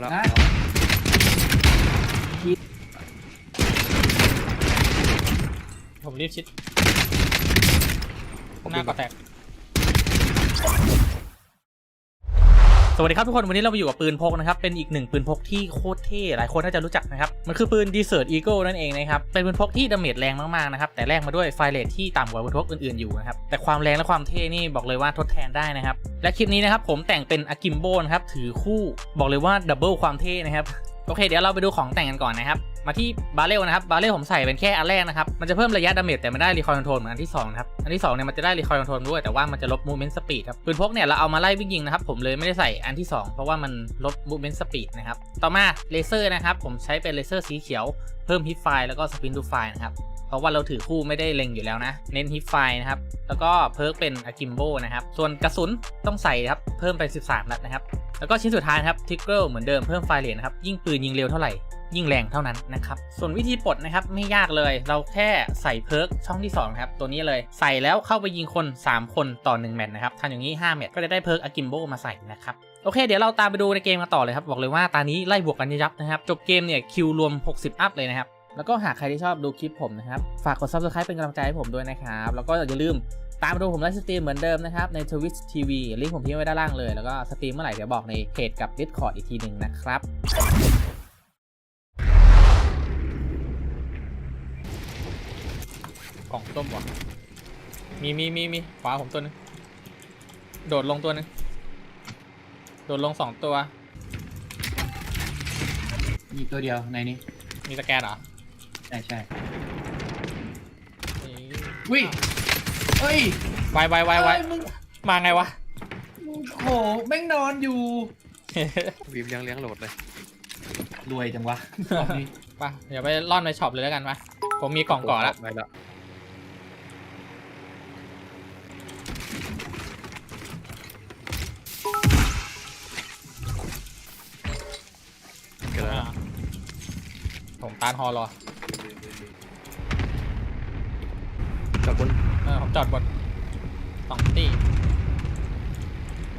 แล้วนะผมรีบชิดหน้าก็แตก สวัสดีครับทุกคนวันนี้เรามาอยู่กับปืนพกนะครับ เป็นอีกหนึ่งปืนพกที่โคตรเท่หลายคนน่าจะรู้จักนะครับ มันคือปืน Desert Eagle นั่นเองนะครับ เป็นปืนพกที่ดาเมจแรงมากๆนะครับ แต่แลกมาด้วยไฟเลทที่ต่ำกว่าปืนพกอื่นๆอยู่นะครับ แต่ความแรงและความเท่นี่บอกเลยว่าทดแทนได้นะครับ และคลิปนี้นะครับผมแต่งเป็นอากิมโบนะครับถือคู่บอกเลยว่าดับเบิลความเท่นะครับโอเค เดี๋ยวเราไปดูของแต่งกันก่อนนะครับ มาที่บาเรลนะครับบาเรลผมใส่เป็นแค่อันแรกนะครับมันจะเพิ่มระยะดาเมจแต่ไม่ได้รีคอยล์คอนโทรลเหมือนอันที่2นะครับอันที่2เนี่ยมันจะได้รีคอยล์คอนโทรลด้วยแต่ว่ามันจะลบมูเมนต์สปีดครับปืนพกเนี่ยเราเอามาไล่วิ่งยิงนะครับผมเลยไม่ได้ใส่อันที่ 2 เพราะว่ามันลดมูเมนต์สปีดนะครับต่อมาเลเซอร์นะครับผมใช้เป็นเลเซอร์สีเขียวเพิ่มฮิตไฟแล้วก็สปินดูไฟนะครับเพราะว่าเราถือคู่ไม่ได้เล็งอยู่แล้วนะ เน้นฮิตไฟนะครับ แล้วก็เพิร์กเป็นอากิมโบนะครับ ส่วนกระสุนต้องใส่ครับ เพิ่มไป 13 นัดนะครับ แล้วก็ชิ้นสุดท้ายครับทิกเกิลเหมือนเดิมเพิ่มไฟเลนครับยิ่งปืนยิงเร็วเท่าไหร่ยิ่งแรงเท่านั้นนะครับส่วนวิธีปลดนะครับไม่ยากเลยเราแค่ใส่เพิร์กช่องที่2ครับตัวนี้เลยใส่แล้วเข้าไปยิงคน 3 คนต่อ 1 แมตช์นะครับทำอย่างนี้ 5 แมตช์ก็จะได้เพิร์กอากิมโบมาใส่นะครับโอเค เดี๋ยวเราตามไปดูในเกมกันต่อเลยครับ บอกเลยว่าตานี้ไล่บวกกันยับนะครับ จบเกมเนี่ย คิวรวม 60 อัพเลยนะครับ แล้วก็หากใครที่ชอบดูคลิปผมนะครับ ฝากกด subscribe เป็นกำลังใจให้ผมด้วยนะครับ แล้วก็อย่าลืม ตามมาดูผมไลฟ์สตรีมเหมือนเดิมนะครับใน Twitch TV ลิงก์ผมทิ้งไว้ด้านล่างเลย แล้วก็สตรีมเมื่อไหร่เดี๋ยวบอกในเพจกับ Discord อีกทีหนึ่งนะครับกล่องต้มวะมีมีมีมีขวาผมตัวหนึง โดดลงตัวหนึง โดดลงสองตัว มีตัวเดียวในนี้ มีสแกนเหรอ ใช่ใช่นี่วิ เฮ้ย ไวไวไวไวเอ้ยมึงมาไงวะ มึงโหแม่งนอนอยู่บีมเลี้ยงเลี้ยงโหลดเลยรวยจังวะรอบนี้ ไปเดี๋ยวไปล่อนในช็อปเลยแล้วกันมาผมมีกล่องก่อนละไปละเกิดแล้วอ่าผมตานฮอรอจอดบน เออผมจอดบนสองตี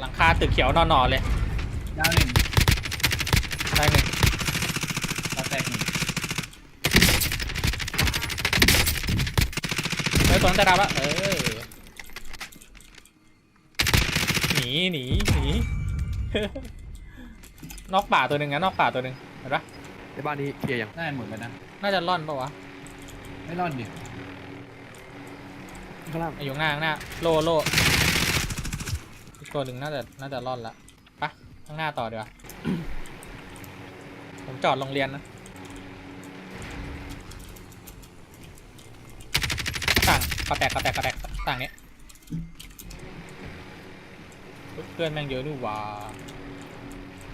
หลังคาตึกเขียวนอนๆเลย ดาวหนึ่งได้หนึ่งดาวแตกหนึ่งเฮ้ยตัวนั้นจะดับละเออหนีหนีหนี นอกป่าตัวหนึ่งนะนอกป่าตัวหนึ่งเห็นปะในบ้านนี้เคลียร์ยังน่าจะหมดแล้วนะ น่าจะล่อนปะวะ ไม่รอดดิ ข้างล่างอยู่งหน้าข้างหน้าโลโลอีกตัวหนึ่งน่าจะน่าจะล่อนละไปะข้างหน้าต่อเดีกว่าผมจอดโรงเรียนนะต่างกระแตกกระแตกกระแตกต่างนี้เพื่อนแม่งเยอะนี่หว่า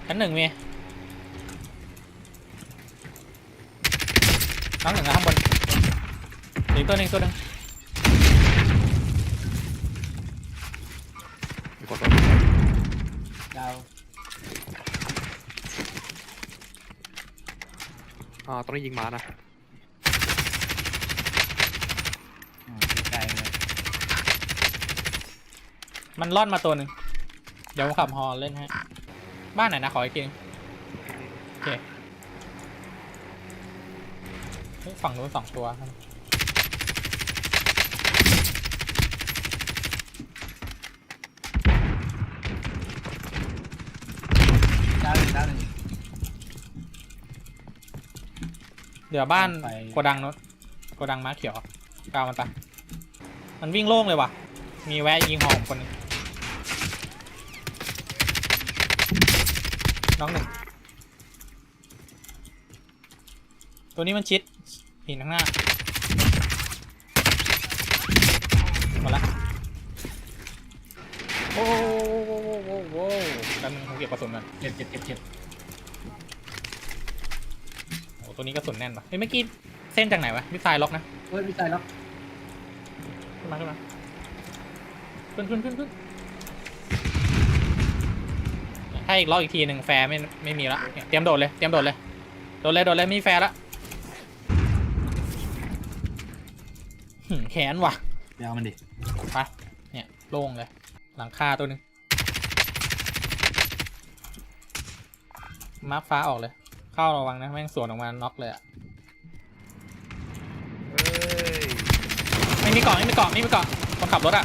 ชั้นหนึ่งมีน้องหนึ่งนะข้างบนอีกตัวหนึ่งตัวหนึ่ง มีคนรถ ดาว อ่าตรงนี้ยิงม้านะอ๋อไกลเลยมันล่อนมาตัวหนึ่งเดี๋ยวผมขับฮอเล่นให้ บ้านไหนนะขออีกทีนึงโอเคเฮ้ยฝั่งนู้นสองตัวดาวหนึ่งดาวหนึ่ง เดี๋ยวบ้านไป โกดังนู้นโกดังม้าเขียวกาวมันไปมันวิ่งโล่งเลยว่ะ มีแวะยิงหอมคนหนึงน้องหนึ่งตัวนี้มันชิดหินข้างหน้าหมดละโอ้โหโอ้โหแป๊บนึงผมเก็บกระสุนก่อน เจ็บเจ็บเจ็บเจ็บ โอ้ ตัวนี้กระสุนแน่นปะเฮ้ยเมื่อกี้เส้นจากไหนวะมิสไซล์ล็อกนะเฮ้ยไม่ใช่แล้วขึ้นมาขึ้นมาขึ้นขึ้นขึ้นขึ้นถ้าอีกล็อกอีกทีหนึ่งแฟร์ไม่ไม่มีละเนี่ยเตรียมโดดเลยเตรียมโดดเลยโดดเลยโดดเลยไม่มีแฟร์ละหืมแขนว่ะ ไปเอามันดิไปเนี่ยโล่งเลย หลังคาตัวหนึ่งมาร์คฟ้าออกเลย เข้าระวังนะแม่งสวนออกมาน็อกเลยอะเอ้ยไม่มีเกาะไม่มีเกาะไม่มีเกาะคนขับรถอะ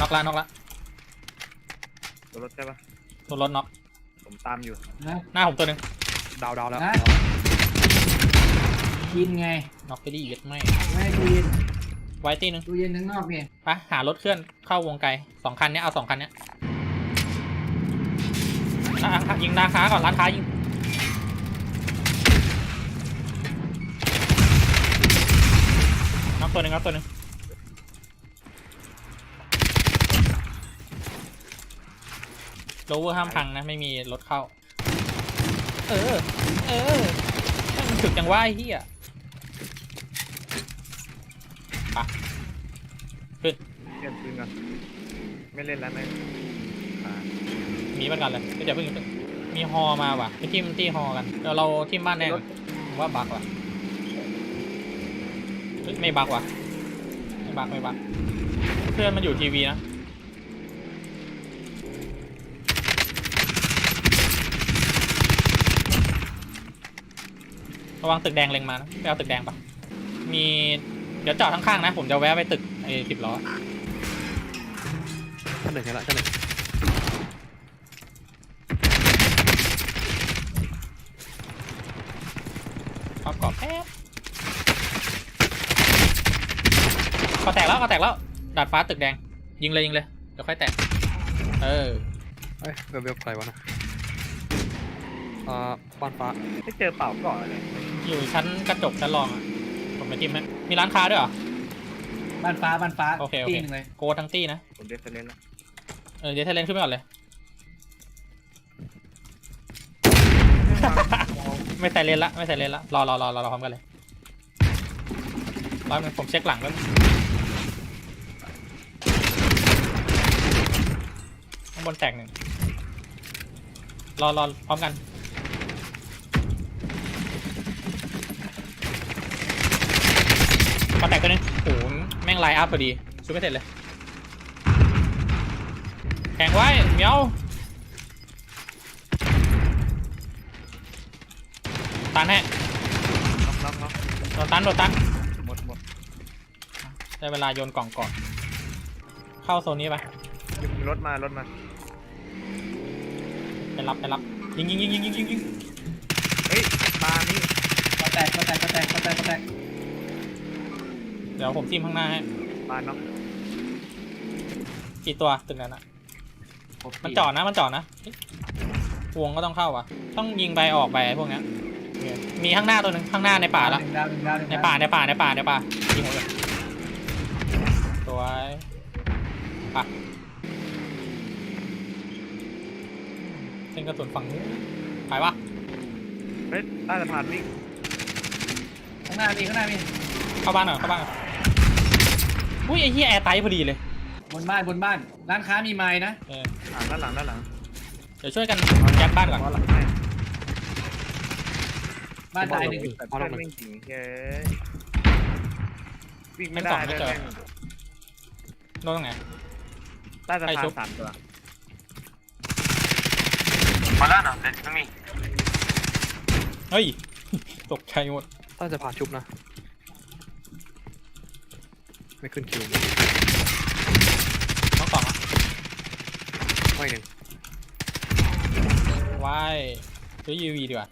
น็อกละน็อกละตัวรถใช่ปะโดนรถน็อกผมตามอยู่ นะหน้าผมตัวหนึ่งดาวดาวแล้วนะกินไง น็อกไปดิเย็ดไม่ไม่ให้ตู้เย็นไว้ตีหนึ่งตู้เย็นข้างนอกเนี่ยไปหารถเคลื่อนเข้าวงไกลสองคันเนี้ยเอาสองคันเนี้ย อะยิงร้านค้าก่อนร้านค้ายิงน็อกตัวหนึ่งน็อกตัวหนึ่งโลเวอร์ห้ามพังนะ ไม่มีรถเข้า เออ เออมันถึกจังว่าไอ้เหี้ยเปลี่ยนปืนกันไม่เล่นแล้วไหม อ่ามีประกันเลยเดี๋ยวเพิ่งมีฮอมาว่ะไปทิมที่ฮอกันเดี๋ยวเราทิมบ้านแน่ผมว่าบักว่ะเฮ้ยไม่บักว่ะไม่บักไม่บักเพื่อนมันอยู่ทีวีนะระวังตึกแดงเล็งมานะไปเอาตึกแดงปะมีเดี๋ยวจอดข้างๆนะ ผมจะแวะไปตึกไอ้สิบล้อชั้นหนึ่งเห็นละชั้นหนึ่ง ขอบกรอบแป๊บก็แตกแล้วก็แตกแล้ว ดาดฟ้าตึกแดง ยิงเลยยิงเลย เดี๋ยวค่อยแตก เออ เอ้ยเวลเวลใครวะนะอ่าบ้านฟ้าไม่เจอเปล่าก่อนเลยอยู่ชั้นกระจกชั้นรองอะผมไปจิ้มไหมมีร้านค้าด้วยเหรอ บ้านฟ้าบ้านฟ้าโอเคโอเค ตีหนึ่งเลยโกทั้งตี้นะ ผมเดฟเล่นแล้วเออเดี๋ยวเทเลนขึ้นไปก่อนเลย ไม่ใส่เลนละไม่ใส่เลนละรอรอรอรอรอพร้อมกันเลยรอหนึงผมเช็คหลังแล้วข้างบนแตกหนึ่งรอรอพร้อมกันพอแตกตัวนึงโอ้โหแม่งไลน์อัพพอดีช่วยไม่เสร็จเลยแข่งไว้เมียว ตันให้น็อกน็อกน็อกโดนตันโดนตันหมดหมดได้เวลาโยนกล่องก่อน เข้าโซนนี้ไปมีรถมารถมาไปรับไปรับยิงยิงยิงยิงยิงยิงยิงเฮ้ยตานี่ก็แตกก็แตกก็แตกก็แตกก็แตกเดี๋ยวผมจิ้มข้างหน้าให้ตาน็อกกี่ตัวตึกนั้นอะมันจอดนะมันจอดนะเฮ้ยวงก็ต้องเข้าอะ ต้องยิงไปออกไปไอ้พวกเนี้ยโอ เคมีข้างหน้าตัวหนึ่งข้างหน้าในป่าละหนึ่งดาวหนึ่งดาวหนึ่งในดาวป่าในป่าในป่าในป่ายิงหมดเลยสวยป่ะเส้นกระสุนฝั่งนู้นไปปะเฮ้ยใต้สะพานวิ่งข้างหน้ามีข้างหน้ามีเข้าบ้านหน่อยเข้าบ้านหน่อยอุ้ยไอ้เหี้ยแอร์ไตพอดีเลยบนบ้านบนบ้าน ร้านค้ามีไม้นะเอออ่าด้านหลังด้านหลังเดี๋ยวช่วยกันยัดบ้านก่อน เพราะหลังให้ บ้านตายหนึ่งแต่เพื่อนวิ่งจริงเฮ้ยวิ่งไม่เป็นสได้องไม่เลยเจอโดนตรงไหนใต้สะใครพานชุบสามตัวเฮ้ย ตกใจหมดใต้สะพานชุบนะ ไม่ขึ้นคิวต้องสองอะไม่หนึ่งว้ายซื้อยูวีดีกว่า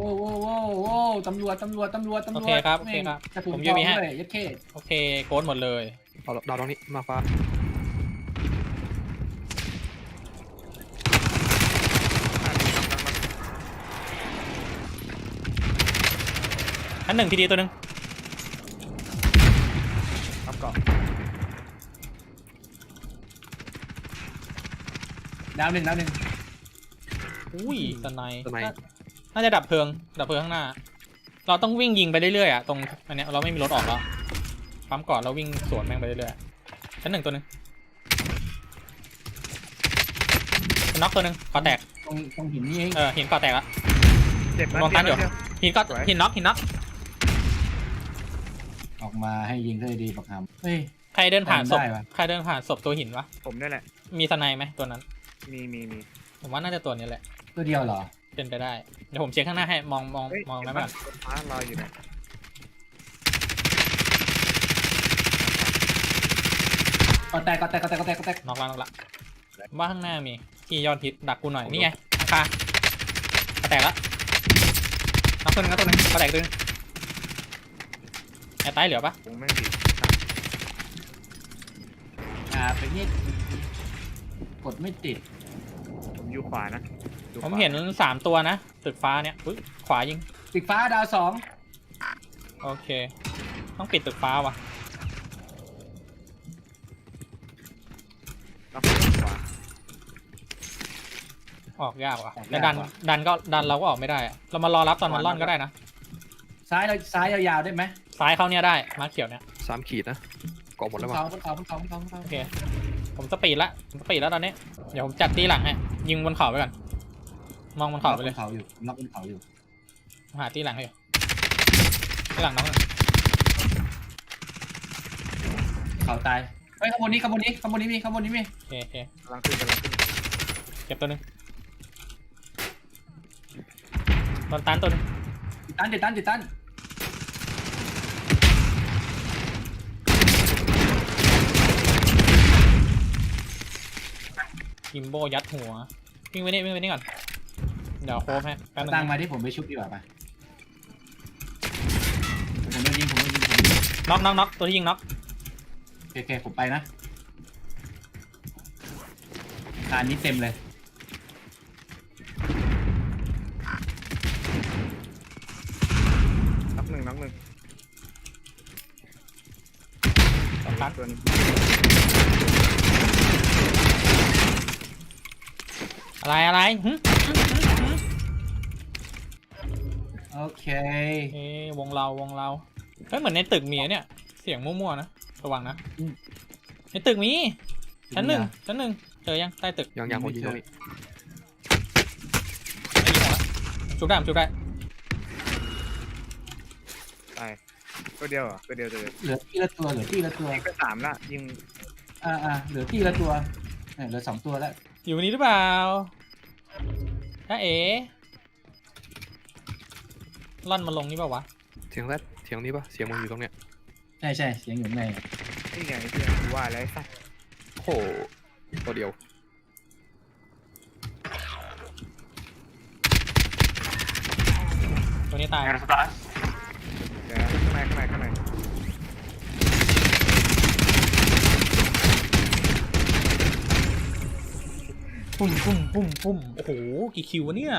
โว้โว้โว้โว้ตำรวจตำรวจตำรวจตำรวจโอเคครับโอเคครับกระสุนผมทยูองวีให้ด้วยยัดเข้โอเคโกดหมดเลยเอาดาวตรงนี้มาฟ้าชั้นหนึ่งพีดีตัวหนึ่งครับเกาะดาวหนึ่งดาวหนึ่งอุ้ยสไนป์ทำไมน่า น่าจะดับเพลิง ดับเพลิงข้างหน้า เราต้องวิ่งยิงไปเรื่อยๆอะตรงอันเนี้ยเราไม่มีรถออกแล้วปั๊มก่อนเราวิ่งสวนแม่งไปเรื่อยๆชั้นหนึ่งตัวหนึ่งน็อกตัวหนึ่งก่อแตกตรงตรงหินนี่เองเออหินก่อแตกแล้วเจ็บนอนตันอยู่เดีวหินก่อสวย หินน็อกหินน็อกออกมาให้ยิงเลยดีปักหำเฮ้ย ใครเดินผ่านศพได้ปะ ใครเดินผ่านศพตัวหินวะผมนี่แหละ มีสไนป์ไหมตัวนั้น มีมีมีผมว่าน่าจะตัวนี้แหละตัวเดียวเหรอ เป็นไปได้ เดี๋ยวผมเช็คข้างหน้าให้ มองมองเฮ้ยมองเห็ได้นไหมปะบนฟ้าลอยอยู่ไหนก็แตกก็แตกก็แตกก็แตกก็แตกน็อกละน็อกละว่าข้างหน้ามีที่ยอดฮิตดักกูหน่อย นี่ไงราคาแตกละน็อกตัวหนึงน็อกตัวหนึงก็แตกตัวหนึงแอร์ใต้เหลือปะผมแม่งดิอ่าไปนี่กดไม่ติด ผมอยู่ขวานะอยู่ ผมขวาเห็นสามตัวนะ ตึกฟ้าเนี่ยอุ๊ยขวายิงติดฟ้าดาวสองโอเค ต้องปิดตึกฟ้าวะล็อกอยู่ขวาออกยากว่ะแล้วดันดันก็ดันเราก็ออกไม่ได้อะเรามารอรับตอนมันล่อนก็ได้นะซ้ายเราซ้ายยาวๆได้ไหมซ้ายเข้าเนี่ยได้มาเขียวเนี่ยสามขีดนะเกาะหมบดนแล้วเขาวะบนเขาบนเขาบนเขาบนเขาโอเคผมสปีดละผมสปีดแล้วตอนนี้ เดี๋ยวผมจัดตีหลังให้ยิงบนเขาไปก่อน มองบนเขาไปเลยเขาอยู่ล็อกบนเขาอยู่หาตีหลังให้อยู่ตีหลังน้องหนึ่งเขาตายเฮ้ยข้างบนนี้ข้างบนนี้ข้างบนนี้มีข้างบนนี้มีโอเคโอเคกำลังขึ้นกำลังขึ้นเก็บตัวหนึงโดนตันตัวหนึงติดตันติดตันติดตันกิมโบยัดหัววิ่งไปนี่วิ่งไปนี่ก่อน เดี๋ยวโค้งให้แป๊บนึงตั้งนะมาที่ผมไปชุบดีกว่าไปผมโดนยิงผมโดนยิงผมโดนยิงน็อกน็อกน็อกตัวที่ยิงน็อกโอเคโอเคผมไปนะคานนี้เต็มเลยล็อกหนึ่งล็อกหนึ่งสองตันตัวหนึงอะไรอะไรหึ โอเค เอ้ยวงเราวงเราเฮ้ยเหมือนในตึกมีอะเนี่ย เสียงมั่วๆนะระวังนะในตึกมีชั้นหนึ่งชั้นหนึ่งเจอยังใต้ตึกยังยังผมยิงตรงนี้ไอ้ยิงออกแล้วจุกได้ผมจุกได้ตายตัวเดียวเหรอตัวเดียวตัวเดียวเหลือที่ละตัวเหลือที่ละตัวยิงไปสามละยิงอ่าอ่าเหลือที่ละตัวเนี่ยเหลือสองตัวแล้วอยู่นี้หรือเปล่าถ้าเอ๋ ล่อนมาลงนี่เปล่าวะเสียงแรดเสียงนี้ปะเสียงมันอยู่ตรงเนี้ยใช่ใช่เสียงอยู่ข้างในนี่ไงเพื่อนกูว่าแล้วไอ้สัสโอ้โหตัวเดียวตัวนี้ตาย เดี๋ยวข้างในข้างในข้างในปุ่มปุ่มปุ่มปุ่มโอ้โห กี่คิววะเนี่ย